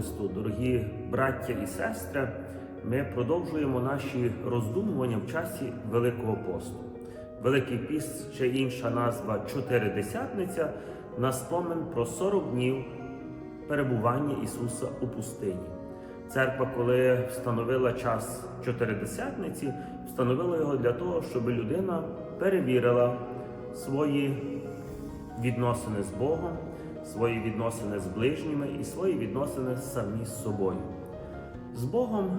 Христу! Дорогі браття і сестри! Ми продовжуємо наші роздумування в часі Великого посту. Великий піст, ще інша назва Чотиридесятниця, на спомин про 40 днів перебування Ісуса у пустині. Церква, коли встановила час Чотиридесятниці, встановила його для того, щоб людина перевірила свої відносини з Богом, свої відносини з ближніми і свої відносини самі з собою. З Богом,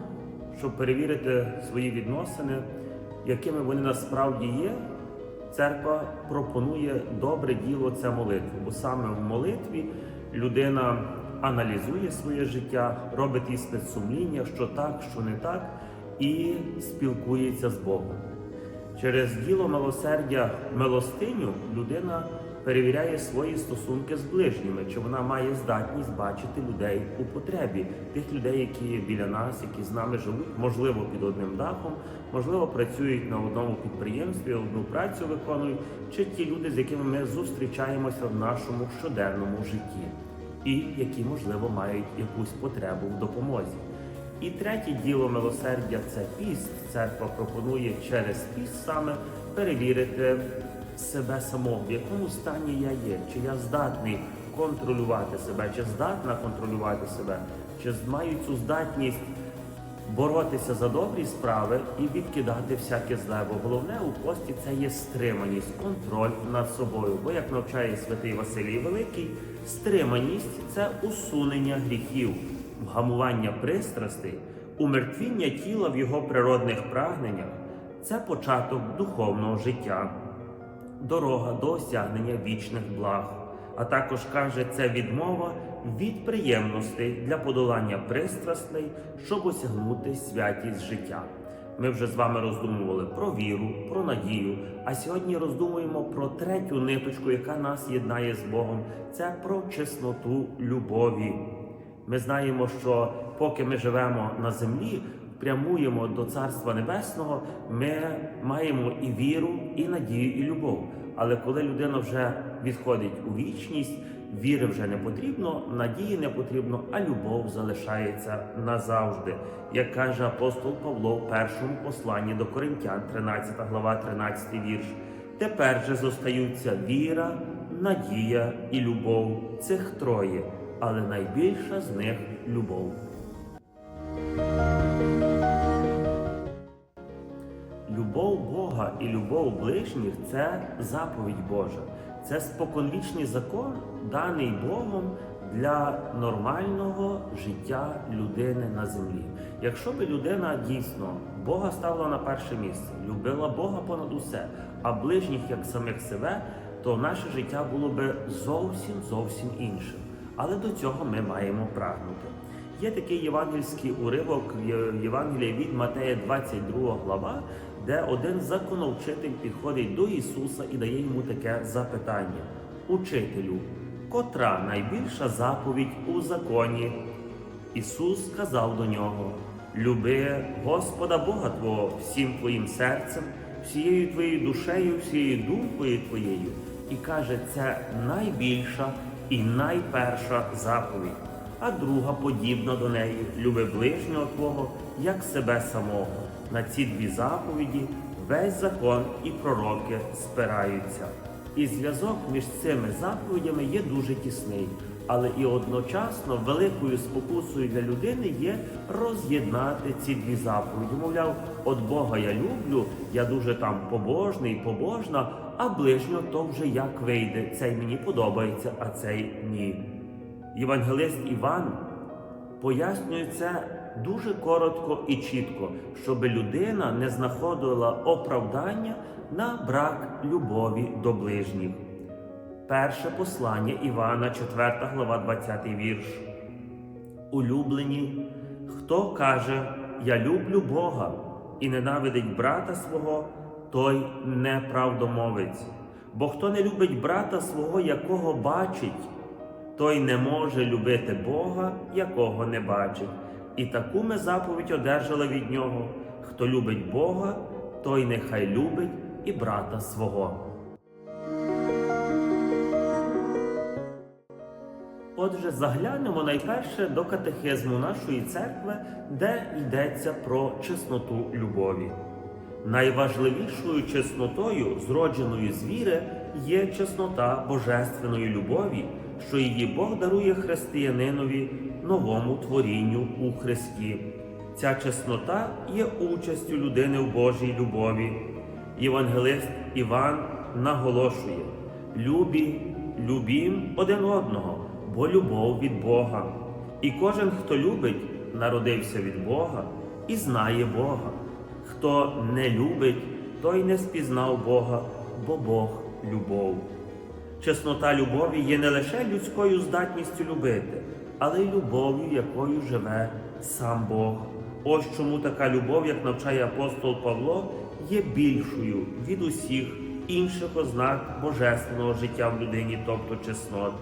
щоб перевірити свої відносини, якими вони насправді є, церква пропонує добре діло це молитву, бо саме в молитві людина аналізує своє життя, робить іспит сумління, що так, що не так, і спілкується з Богом. Через діло милосердя милостиню людина перевіряє свої стосунки з ближніми, чи вона має здатність бачити людей у потребі, тих людей, які є біля нас, які з нами живуть, можливо, під одним дахом, можливо, працюють на одному підприємстві, одну працю виконують, чи ті люди, з якими ми зустрічаємося в нашому щоденному житті, і які, можливо, мають якусь потребу в допомозі. І третє діло милосердя це піст. Церква пропонує через піст саме перевірити себе самого, в якому стані я є, чи я здатний контролювати себе, чи здатна контролювати себе, чи маю цю здатність боротися за добрі справи і відкидати всяке зле. Бо головне у пості це є стриманість, контроль над собою. Бо як навчає святий Василій Великий, стриманість це усунення гріхів, вгамування пристрастей, умертвіння тіла в його природних прагненнях. Це початок духовного життя, дорога до осягнення вічних благ. А також каже, це відмова від приємностей для подолання пристрастей, щоб осягнути святість життя. Ми вже з вами роздумували про віру, про надію. А сьогодні роздумуємо про третю ниточку, яка нас єднає з Богом. Це про чесноту любові. Ми знаємо, що поки ми живемо на землі, прямуємо до Царства Небесного, ми маємо і віру, і надію, і любов. Але коли людина вже відходить у вічність, віри вже не потрібно, надії не потрібно, а любов залишається назавжди. Як каже апостол Павло в першому посланні до Коринтян, 13 глава, 13 вірш. Тепер же зостаються віра, надія і любов цих троє, але найбільша з них любов. Любов Бога і любов ближніх це заповідь Божа. Це споконвічний закон, даний Богом для нормального життя людини на землі. Якщо би людина дійсно Бога ставила на перше місце, любила Бога понад усе, а ближніх як самих себе, то наше життя було би зовсім зовсім іншим. Але до цього ми маємо прагнути. Є такий євангельський уривок Євангелія від Матея, 22 глава, де один законовчитель підходить до Ісуса і дає йому таке запитання: Учителю, котра найбільша заповідь у законі? Ісус сказав до нього: Люби Господа Бога Твого всім твоїм серцем, всією твоєю душею, всією думкою твоєю. І каже, це найбільша і найперша заповідь а друга подібна до неї люби ближнього Твого, як себе самого. На ці дві заповіді весь закон і пророки спираються. І зв'язок між цими заповідями є дуже тісний, але і одночасно великою спокусою для людини є роз'єднати ці дві заповіді. Мовляв, от Бога я люблю, я дуже там побожний, побожна, а ближнього то вже як вийде. Цей мені подобається, а цей ні. Євангелист Іван пояснює це дуже коротко і чітко, щоб людина не знаходила оправдання на брак любові до ближніх. Перше послання Івана, 4 глава, 20 вірш. Улюблені, хто каже, Я люблю Бога і ненавидить брата свого, той неправдомовець. Бо хто не любить брата свого, якого бачить, той не може любити Бога, якого не бачить. І таку ми заповідь одержали від нього. Хто любить Бога, той нехай любить і брата свого. Отже, заглянемо найперше до катехизму нашої церкви, де йдеться про чесноту любові. Найважливішою чеснотою, зродженою з віри, є чеснота божественної любові, що її Бог дарує християнинові новому творінню у Христі. Ця чеснота є участю людини в Божій любові. Євангелист Іван наголошує: любі, любім один одного, бо любов від Бога. І кожен, хто любить, народився від Бога і знає Бога. Хто не любить, той не спізнав Бога, бо Бог любов. Чеснота любові є не лише людською здатністю любити, але й любов'ю, якою живе сам Бог. Ось чому така любов, як навчає апостол Павло, є більшою від усіх інших ознак божественного життя в людині, тобто чеснот.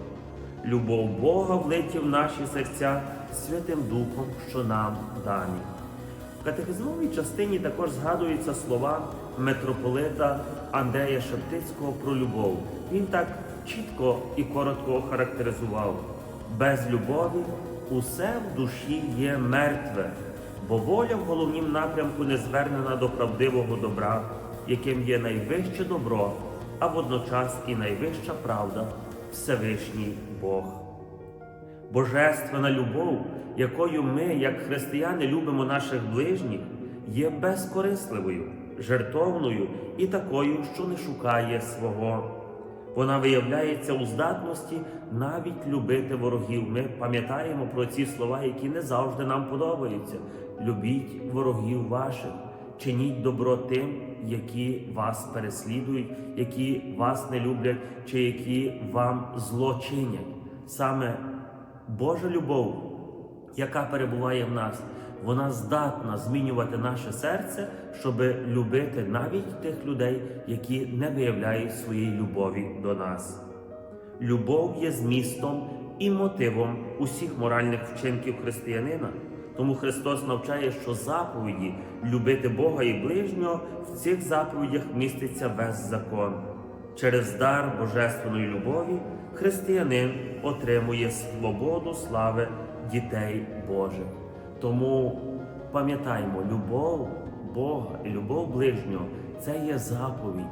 Любов Бога влиті в наші серця Святим Духом, що нам дані. В катехизмовій частині також згадуються слова митрополита Андрея Шептицького про любов. Він так чітко і коротко охарактеризував: без любові усе в душі є мертве, бо воля в головнім напрямку не звернена до правдивого добра, яким є найвище добро, а водночас і найвища правда Всевишній Бог. Божественна любов, якою ми, як християни, любимо наших ближніх, є безкорисливою, жертовною і такою, що не шукає свого. Вона виявляється у здатності навіть любити ворогів. Ми пам'ятаємо про ці слова, які не завжди нам подобаються. Любіть ворогів ваших, чиніть добро тим, які вас переслідують, які вас не люблять, чи які вам зло чинять. Саме Божа любов, яка перебуває в нас, вона здатна змінювати наше серце, щоб любити навіть тих людей, які не виявляють своєї любові до нас. Любов є змістом і мотивом усіх моральних вчинків християнина. Тому Христос навчає, що заповіді любити Бога і ближнього в цих заповідях міститься весь закон. Через дар Божественної любові християнин отримує свободу слави дітей Божих. Тому пам'ятаймо, любов Бога і любов ближнього це є заповідь,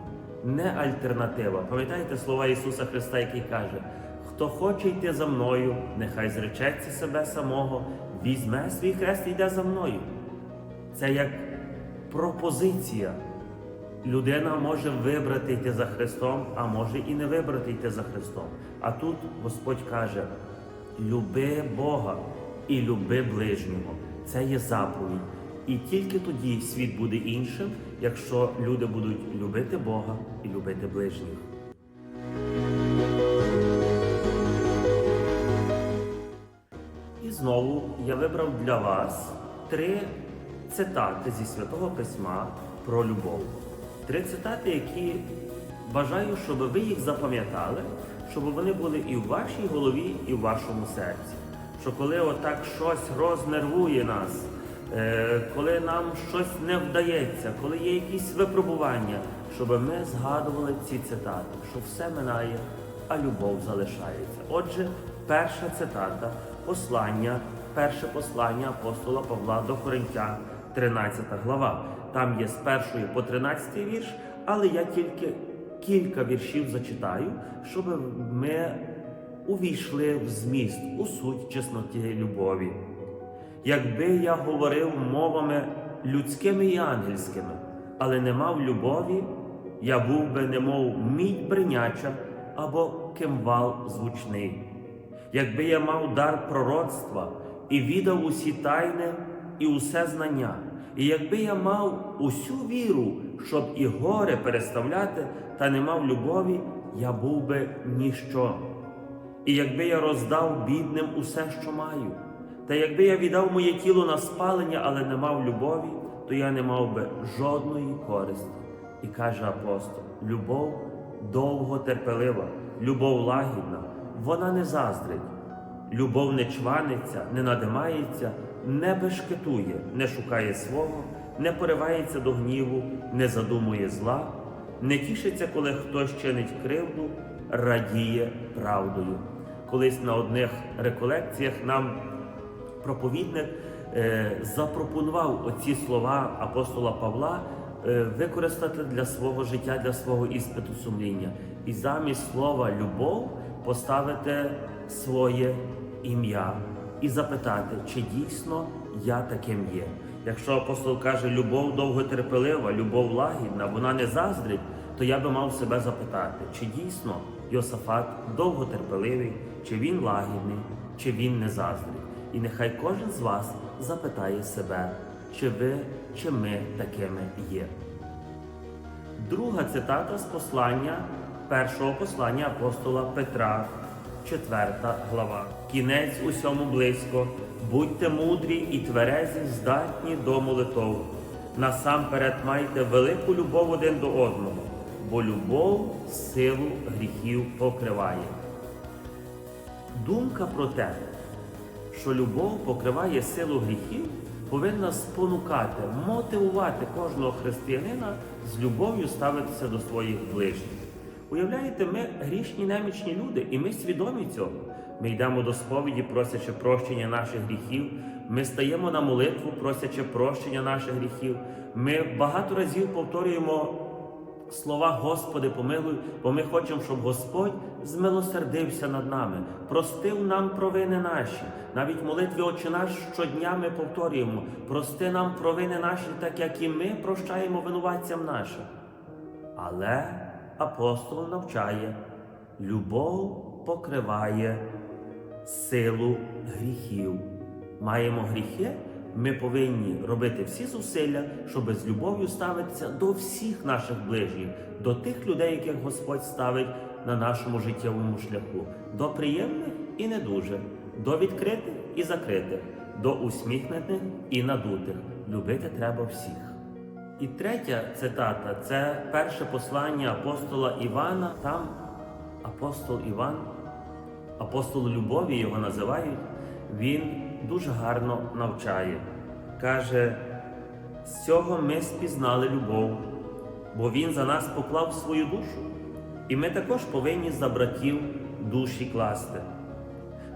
не альтернатива. Пам'ятаєте слова Ісуса Христа, який каже: хто хоче йти за мною, нехай зречеться себе самого, візьме свій хрест і йде за мною. Це як пропозиція. Людина може вибрати йти за Христом, а може і не вибрати йти за Христом. А тут Господь каже: люби Бога і люби ближнього. Це є заповідь. І тільки тоді світ буде іншим, якщо люди будуть любити Бога і любити ближніх. І знову я вибрав для вас три цитати зі Святого Письма про любов. Три цитати, які бажаю, щоб ви їх запам'ятали, щоб вони були і в вашій голові, і в вашому серці. Що коли отак щось рознервує нас, е, коли нам щось не вдається, коли є якісь випробування, щоб ми згадували ці цитати, що все минає, а любов залишається. Отже, перша цитата послання, перше послання апостола Павла до Коринтян, 13 глава. Там є з першої по 13 вірш, але я тільки кілька віршів зачитаю, щоб ми увійшли в зміст, у суть чесноті любові. Якби я говорив мовами людськими і ангельськими, але не мав любові, я був би немов мідь бриняча або кимвал звучний. Якби я мав дар пророцтва і відав усі тайни і усе знання, і якби я мав усю віру, щоб і горе переставляти, та не мав любові, я був би ніщо. І якби я роздав бідним усе, що маю, та якби я віддав моє тіло на спалення, але не мав любові, то я не мав би жодної користі. І каже апостол: любов довго терпелива, любов лагідна, вона не заздрить. Любов не чваниться, не надимається, не бешкетує, не шукає свого, не поривається до гніву, не задумує зла, не тішиться, коли хтось чинить кривду, радіє правдою. Колись на одних реколекціях нам проповідник е, запропонував оці слова апостола Павла е, використати для свого життя, для свого іспиту сумління. І замість слова любов поставити своє ім'я і запитати, чи дійсно я таким є. Якщо апостол каже, любов довготерпелива, любов лагідна, вона не заздрить, то я би мав себе запитати, чи дійсно Йосафат довготерпеливий, чи він лагідний, чи він не заздрить. І нехай кожен з вас запитає себе, чи ви, чи ми такими є. Друга цитата з послання першого послання апостола Петра, 4 глава. Кінець усьому близько, будьте мудрі і тверезі, здатні до молитов. Насамперед майте велику любов один до одного, бо любов силу гріхів покриває. Думка про те, що любов покриває силу гріхів, повинна спонукати, мотивувати кожного християнина з любов'ю ставитися до своїх ближніх. Уявляєте, ми грішні немічні люди, і ми свідомі цього. Ми йдемо до сповіді, просячи прощення наших гріхів. Ми стаємо на молитву, просячи прощення наших гріхів. Ми багато разів повторюємо слова Господи, помилуй, бо ми хочемо, щоб Господь змилосердився над нами, простив нам провини наші. Навіть молитві Отче наш щодня ми повторюємо: прости нам провини наші, так як і ми прощаємо винуватцям нашим. Але апостол навчає, любов покриває силу гріхів. Маємо гріхи, ми повинні робити всі зусилля, щоб з любов'ю ставитися до всіх наших ближніх, до тих людей, яких Господь ставить на нашому життєвому шляху, до приємних і не дуже, до відкритих і закритих, до усміхнених і надутих. Любити треба всіх. І третя цитата це перше послання апостола Івана. Там апостол Іван, апостол любові його називають, він дуже гарно навчає. Каже, з цього ми спізнали любов, бо він за нас поклав свою душу. І ми також повинні за братів душі класти.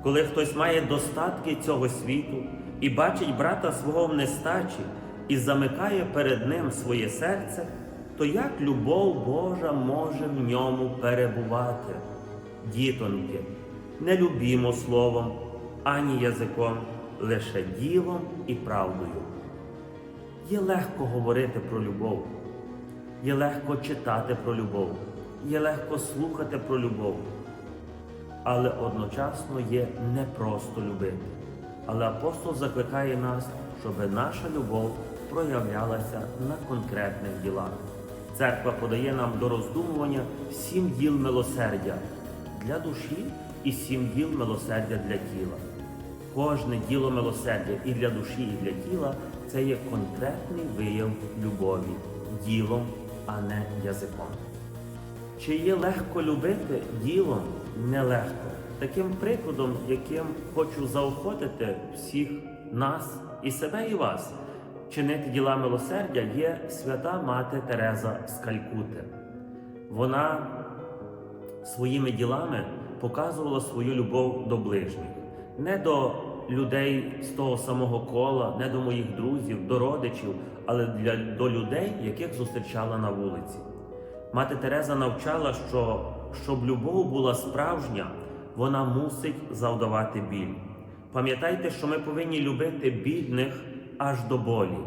Коли хтось має достатки цього світу і бачить брата свого в нестачі і замикає перед ним своє серце, то як любов Божа може в ньому перебувати? Дітоньки, не любімо словом ані язиком, лише ділом і правдою. Є легко говорити про любов, є легко читати про любов, є легко слухати про любов, але одночасно є непросто любити. Але апостол закликає нас, щоб наша любов проявлялася на конкретних ділах. Церква подає нам до роздумування сім діл милосердя для душі і сім діл милосердя для тіла. Кожне діло милосердя і для душі, і для тіла це є конкретний вияв любові, ділом, а не язиком. Чи є легко любити ділом нелегко? Таким прикладом, яким хочу заохотити всіх нас і себе, і вас, чинити діла милосердя, є свята мати Тереза з Калькути. Вона своїми ділами показувала свою любов до ближніх, не до людей з того самого кола, не до моїх друзів, до родичів, але для, до людей, яких зустрічала на вулиці. Мати Тереза навчала, що щоб любов була справжня, вона мусить завдавати біль. Пам'ятайте, що ми повинні любити бідних аж до болі.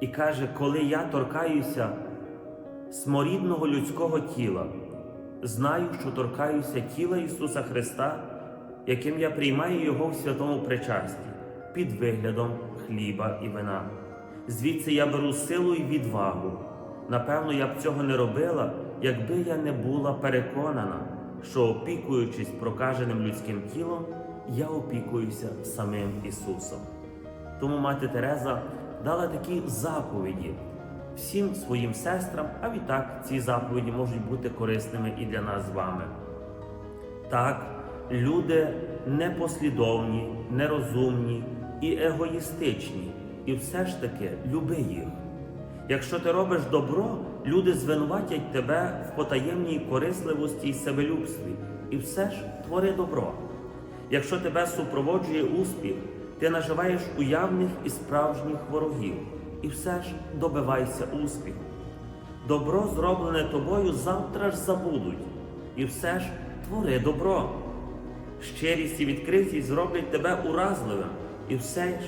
І каже, коли я торкаюся сморідного людського тіла, знаю, що торкаюся тіла Ісуса Христа, яким я приймаю Його в святому причасті, під виглядом хліба і вина. Звідси я беру силу і відвагу. Напевно, я б цього не робила, якби я не була переконана, що опікуючись прокаженим людським тілом, я опікуюся самим Ісусом. Тому мати Тереза дала такі заповіді всім своїм сестрам, а відтак ці заповіді можуть бути корисними і для нас з вами. Так, люди непослідовні, нерозумні і егоїстичні, і все ж таки люби їх. Якщо ти робиш добро, люди звинуватять тебе в потаємній корисливості і себелюбстві, і все ж твори добро. Якщо тебе супроводжує успіх, ти наживаєш уявних і справжніх ворогів, і все ж добивайся успіху. Добро, зроблене тобою, завтра ж забудуть, і все ж твори добро. Щирість і відкритість зроблять тебе уразливим, і все ж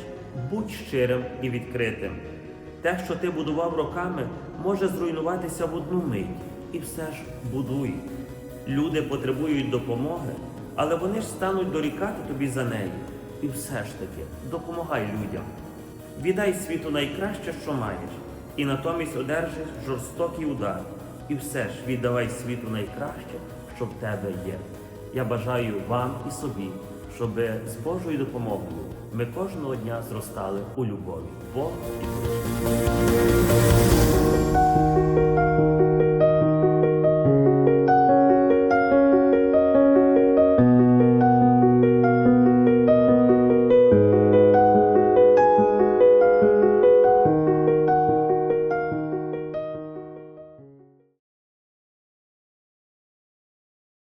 будь щирим і відкритим. Те, що ти будував роками, може зруйнуватися в одну мить, і все ж будуй. Люди потребують допомоги, але вони ж стануть дорікати тобі за неї. І все ж таки допомагай людям. Віддай світу найкраще, що маєш, і натомість одержиш жорстокий удар. І все ж віддавай світу найкраще, що в тебе є. Я бажаю вам і собі, щоб з Божою допомогою ми кожного дня зростали у любові. Бог і ближніх.